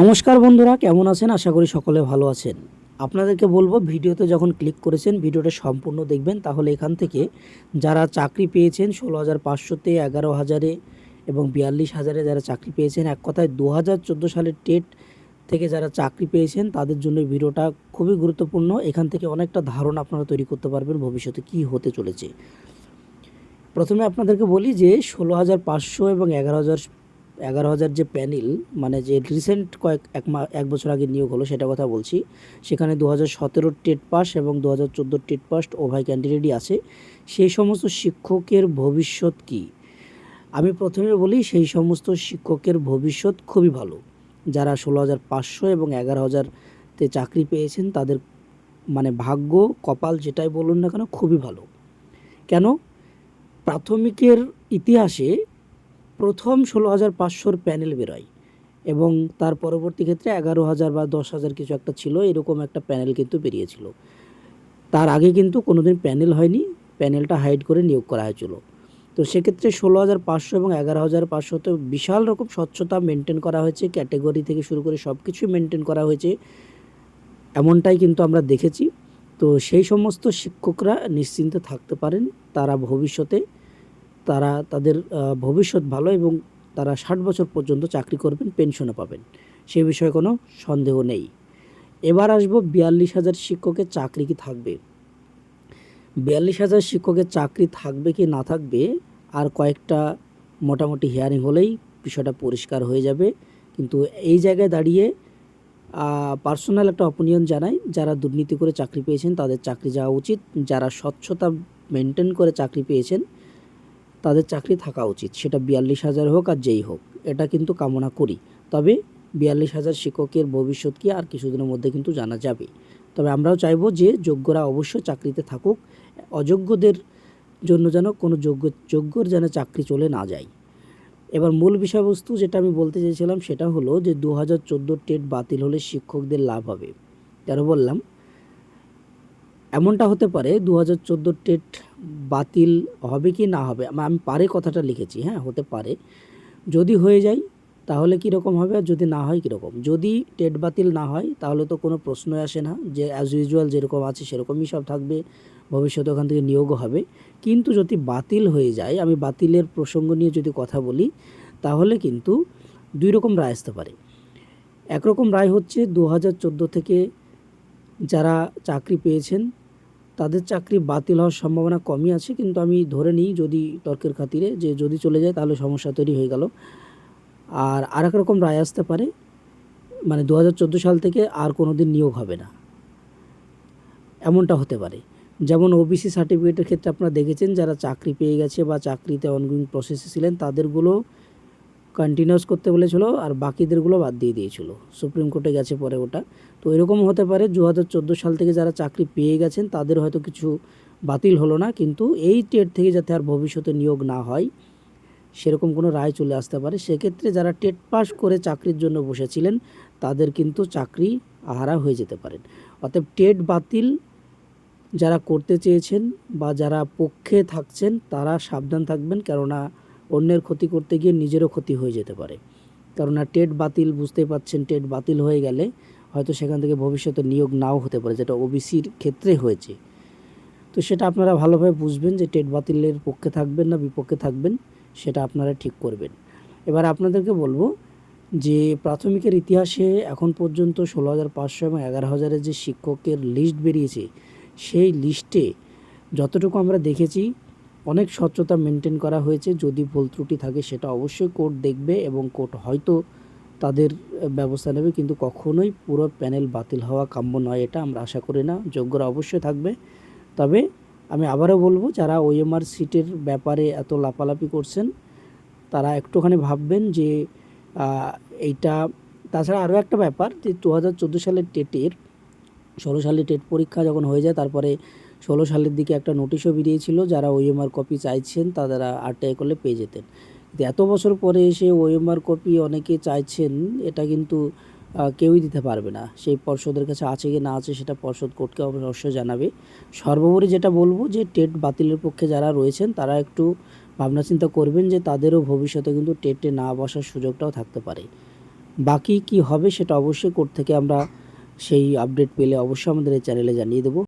নমস্কার বন্ধুরা, কেমন আছেন? আশা করি সকলে ভালো আছেন। আপনাদেরকে বলব, ভিডিওতে যখন ক্লিক করেছেন, ভিডিওটা সম্পূর্ণ দেখবেন। তাহলে এখান থেকে যারা চাকরি পেয়েছেন ষোলো হাজার পাঁচশোতে এগারো হাজারে এবং বিয়াল্লিশ হাজারে যারা চাকরি পেয়েছেন, এক কথায় দু হাজার চোদ্দ সালের টেট থেকে যারা চাকরি পেয়েছেন, তাদের জন্য ভিডিওটা খুবই গুরুত্বপূর্ণ। এখান থেকে অনেকটা ধারণা আপনারা তৈরি করতে পারবেন ভবিষ্যতে কী হতে চলেছে। প্রথমে আপনাদেরকে বলি যে ষোলো হাজার পাঁচশো এবং এগারো হাজার এগারো হাজার যে প্যানেল মানে যে রিসেন্ট কয়েক, এক মা, এক বছর আগে নিয়োগ হলো সেটা কথা বলছি, সেখানে দু হাজার সতেরোর টেট পাস এবং দু হাজার চোদ্দোর টেট পাস উভয় ক্যান্ডিডেটই আছে। সেই সমস্ত শিক্ষকের ভবিষ্যৎ কী? আমি প্রথমে বলি সেই সমস্ত শিক্ষকের ভবিষ্যৎ খুবই ভালো। যারা ষোলো হাজার পাঁচশো এবং এগারো হাজারতে চাকরি পেয়েছেন, তাদের মানে ভাগ্য, কপাল যেটাই বলুন না কেন, খুবই ভালো। কেন? প্রাথমিকের ইতিহাসে প্রথম ষোলো হাজার পাঁচশোর প্যানেল বেরোয় এবং তার পরবর্তী ক্ষেত্রে এগারো হাজার বা দশ হাজার কিছু একটা ছিল, এরকম একটা প্যানেল কিন্তু বেরিয়েছিল। তার আগে কিন্তু কোনোদিন প্যানেল হয়নি, প্যানেলটা হাইড করে নিয়োগ করা হয়েছিল। তো সেক্ষেত্রে ষোলো হাজার পাঁচশো এবং এগারো হাজার পাঁচশোতে বিশাল রকম স্বচ্ছতা মেনটেন করা হয়েছে ক্যাটেগরি থেকে শুরু করে সব কিছুই মেনটেন করা হয়েছে, এমনটাই কিন্তু আমরা দেখেছি। তো সেই সমস্ত শিক্ষকরা নিশ্চিন্তে থাকতে পারেন, তারা ভবিষ্যতে তারা তাদের ভবিষ্যৎ ভালো এবং তারা ষাট বছর পর্যন্ত চাকরি করবেন, পেনশনও পাবেন। সে বিষয়ে কোনো সন্দেহ নেই। এবার আসব বিয়াল্লিশ হাজার শিক্ষকের চাকরি কি থাকবে? বিয়াল্লিশ হাজার শিক্ষকের চাকরি থাকবে কি না থাকবে, আর কয়েকটা মোটামুটি হিয়ারিং হলেই বিষয়টা পরিষ্কার হয়ে যাবে। কিন্তু এই জায়গায় দাঁড়িয়ে পার্সোনাল একটা অপিনিয়ন জানাই, যারা দুর্নীতি করে চাকরি পেয়েছেন তাদের চাকরি যাওয়া উচিত। যারা স্বচ্ছতা মেনটেন করে চাকরি পেয়েছেন তাদের চাকরি থাকা উচিত। সেটা বিয়াল্লিশ হাজার হোক আর যেই হোক, এটা কিন্তু কামনা করি। তবে বিয়াল্লিশ হাজার শিক্ষকের ভবিষ্যৎ কি আর কিছুদিনের মধ্যে কিন্তু জানা যাবে। তবে আমরাও চাইব যে যোগ্যরা অবশ্যই চাকরিতে থাকুক। অযোগ্যদের জন্য যেন কোনো যোগ্য, যোগ্যর যেন চাকরি চলে না যায়। এবার মূল বিষয়বস্তু যেটা আমি বলতে চেয়েছিলাম সেটা হলো যে দু হাজার টেট বাতিল হলে শিক্ষকদের লাভ হবে। কেন বললাম? এমনটা হতে পারে দু হাজার টেট বাতিল হবে কি না হবে, আমি পারে কথাটা লিখেছি হ্যাঁ হতে পারে। যদি হয়ে যায়, তাহলে কীরকম হবে আর যদি না হয় কীরকম যদি টেট বাতিল না হয়, তাহলে তো কোনো প্রশ্নই আসে না যে অ্যাজ ইউজুয়াল যেরকম আছে, সেরকমই সব থাকবে, ভবিষ্যতে ওখান থেকে নিয়োগও হবে। কিন্তু যদি বাতিল হয়ে যায়, আমি বাতিলের প্রসঙ্গ নিয়ে যদি কথা বলি, তাহলে কিন্তু দুই রকম রায় আসতে পারে। একরকম রায় হচ্ছে, দু হাজার চোদ্দ থেকে যারা চাকরি পেয়েছেন তাদের চাকরি বাতিল হওয়ার সম্ভাবনা কমই আছে, কিন্তু আমি ধরে নিই যদি তর্কের খাতিরে যে যদি চলে যায় তাহলে সমস্যা তৈরি হয়ে গেল। আর আরেক রকম রায় আসতে পারে মানে দু হাজার চোদ্দ সাল থেকে আর কোনো দিন নিয়োগ হবে না। এমনটা হতে পারে। যেমন ওবিসি সার্টিফিকেটের ক্ষেত্রে আপনারা দেখেছেন, যারা চাকরি পেয়ে গেছে বা চাকরিতে অনগোয়িং প্রসেসে ছিলেন, তাদেরগুলো কন্টিনিউস করতে বলেছিল আর বাকিদেরগুলো বাদ দিয়ে দিয়েছিল। সুপ্রিম কোর্টে গেছে পরে ওটা। তো এরকম হতে পারে দু হাজার চোদ্দ সাল থেকে যারা চাকরি পেয়ে গেছেন, তাদের হয়তো কিছু বাতিল হলো না, কিন্তু এই টেট থেকে যাতে আর ভবিষ্যতে নিয়োগ না হয়, সেরকম কোনো রায় চলে আসতে পারে। সেক্ষেত্রে যারা টেট পাস করে চাকরির জন্য বসেছিলেন, তাদের কিন্তু চাকরি আহারা হয়ে যেতে পারেন অতএব টেট বাতিল যারা করতে চেয়েছেন বা যারা পক্ষে থাকছেন, তারা সাবধান থাকবেন, কেননা অন্যের ক্ষতি করতে গিয়ে নিজেরও ক্ষতি হয়ে যেতে পারে। কারণ কেননা টেট বাতিল, বুঝতেই পাচ্ছেন, টেট বাতিল হয়ে গেলে হয়তো সেখান থেকে ভবিষ্যতে নিয়োগ নাও হতে পারে, যেটা ওবিসির ক্ষেত্রে হয়েছে। তো সেটা আপনারা ভালোভাবে বুঝবেন যে টেট বাতিলের পক্ষে থাকবেন না বিপক্ষে থাকবেন, সেটা আপনারা ঠিক করবেন। এবার আপনাদেরকে বলব যে প্রাথমিকের ইতিহাসে এখন পর্যন্ত ষোলো হাজার পাঁচশো এবং এগারো হাজারের যে শিক্ষকের লিস্ট বেরিয়েছে, সেই লিস্টে যতটুকু আমরা দেখেছি অনেক স্বচ্ছতা মেনটেন করা হয়েছে। যদি ভুল ত্রুটি থাকে সেটা অবশ্যই কোর্ট দেখবে এবং কোর্ট হয়তো তাদের ব্যবস্থা নেবে। কিন্তু কখনোই পুরো প্যানেল বাতিল হওয়া কাম্য নয় এটা আমরা আশা করি না। যোগ্যরা অবশ্যই থাকবে। তবে আমি আবারও বলব, যারা ওএমআর সিটের ব্যাপারে এত লাপালাপি করছেন, তারা একটুখানি ভাববেন যে এইটা, তাছাড়া আরও একটা ব্যাপার যে দু হাজার চোদ্দ সালের টেটের, ষোলো সালে টেট পরীক্ষা যখন হয়ে যায়, তারপরে ষোলো সালের দিকে একটা নোটিশও বেরিয়েছিল, যারা ওএমআর কপি চাইছেন তারা আরটিআই করলে পেয়ে যেতেন। এত বছর পরে এসে ওএমআর কপি অনেকে চাইছেন, এটা কিন্তু কেউই দিতে পারবে না। সেই পর্ষদের কাছে আছে কি না আছে সেটা পর্ষদ কোর্টকে অবশ্যই জানাবে। সর্বোপরি যেটা বলব যে টেট বাতিলের পক্ষে যারা রয়েছেন, তারা একটু ভাবনা চিন্তা করবেন যে তাদেরও ভবিষ্যতে কিন্তু টেটে না বসার সুযোগটাও থাকতে পারে। বাকি কি হবে সেটা অবশ্যই কোর্ট থেকে আমরা সেই আপডেট পেলে অবশ্যই আমাদের এই চ্যানেলে জানিয়ে দেবো।